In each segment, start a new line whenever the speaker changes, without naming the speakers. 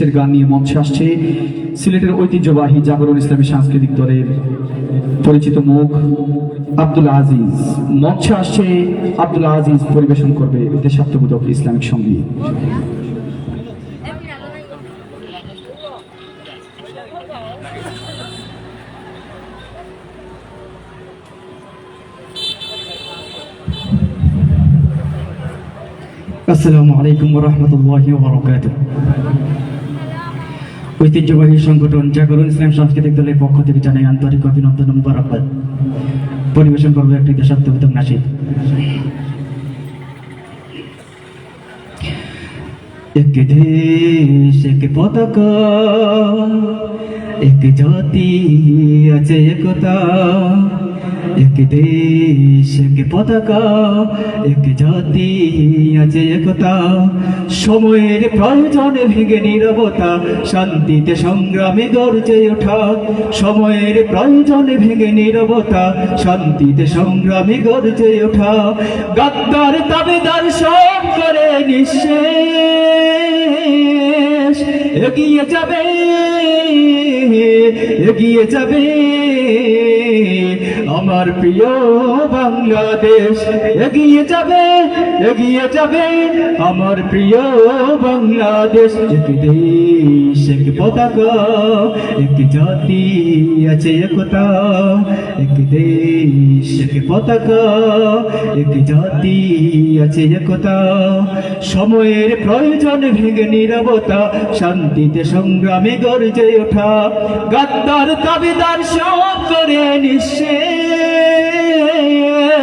দেশের গান নিয়ে মঞ্চে আসছে সিলেটের ঐতিহ্যবাহী জাগরণ ইসলামী সাংস্কৃতিক দলের পরিচিত মুখ আব্দুল আজিজ। মঞ্চে আসছে আব্দুল আজিজ পরিবেশন করবে দেশাত্মবোধক ইসলামিক সংগীত।
আসসালামু আলাইকুম রহমতুল্লাহ বরকাত ঐতিহ্যবাহী সংগঠন জাগরণ ইসলাম সাংস্কৃতিক দলের পক্ষ থেকে জানাই আন্তরিক অভিনন্দন মুবারকবাদ পরিবেশন করবে একটি দেশাত্মবোধক নাসিদ। এক দেশ এক পতাকা এক জাতি, আছে একতা। এক দেশ, এক পতাকা, এক জাতি আছে একতা। সময়ের প্রয়োজনে ভেঙে নিরবতা, শান্তিতে সংগ্রামে গর্জে ওঠা। সময়ের প্রয়োজনে ভেঙে নিরবতা, শান্তিতে সংগ্রামে গর্জে ওঠা। গাদ্দার তাবেদার সব করে নিঃশেষ। এগিয়ে যাবে এগিয়ে যাবে। আমার প্রিয় বাংলাদেশ, এগিয়ে যাবে এগিয়ে যাবে। আমার প্রিয় বাংলাদেশ এক দেশ এক পতাকা এক জাতি আছে একতা। এক দেশ এক পতাকা এক জাতি আছে একতা। সময়ের প্রয়োজন ভেঙে নিরবতা, শান্তিতে সংগ্রামে গর্জে ওঠা। গাদ্দার দাবিদার সব করে নিঃশেষ।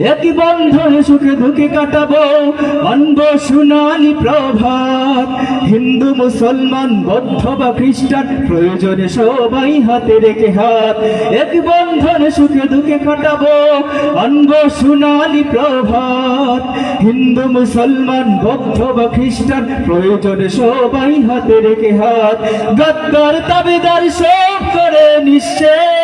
একই বন্ধনে সুখে দুঃখে কাটাবো। অনব সোনালি প্রভাত। হিন্দু, মুসলমান, বৌদ্ধ বা খ্রিস্টান, প্রয়োজনে সবাই হাতে রেখে হাত। এক বন্ধনে সুখে দুঃখে কাটাবো। অনব সোনালি প্রভাত। হিন্দু, মুসলমান, বৌদ্ধ বা খ্রিস্টান, প্রয়োজনে সবাই হাতে রেখে হাত। গদ্দার তাবেদার সব করে নিঃশেষ।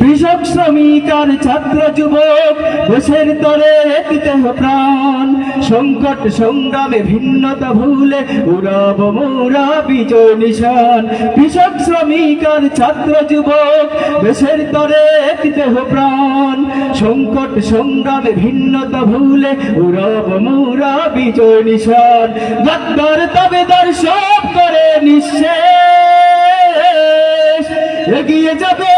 কৃষক শ্রমিক আর ছাত্র যুবক, দেশের তরে এক দেহ প্রাণ। সংকট, সংগ্রামে ভিন্নতা ভুলে উড়াব মোরা বিজয় নিশান। কৃষক শ্রমিক আর ছাত্র যুবক, দেশের তরে দেহ প্রাণ। সংকট, সংগ্রামে ভিন্নতা ভুলে উড়াব মোরা বিজয় নিশান। গদ্দার তাবেদার সব করে নিঃশেষ। এগিয়ে যাবে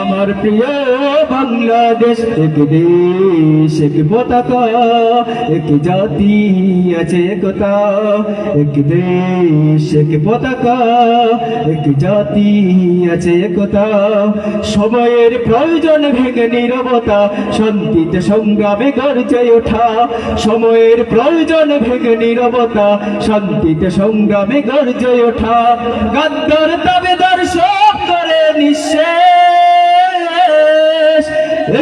আমার প্রিয় বাংলাদেশ, এক দেশ, এক পতাকা, এক জাতি আছে একতা। এক দেশ, এক পতাকা, এক জাতি আছে একতা। সময়ের প্রয়োজন ভেঙে নিরবতা, শান্তিতে সংগ্রামে গর্জে ওঠা। সময়ের প্রয়োজন ভেঙে নিরবতা, শান্তিতে সংগ্রামে গর্জে ওঠা। গাদ্দার তাবেদার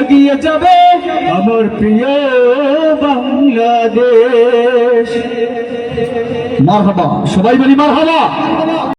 এগিয়ে যাবে আমার প্রিয় বাংলাদেশ।
মার সবাই বলি মারহাবা।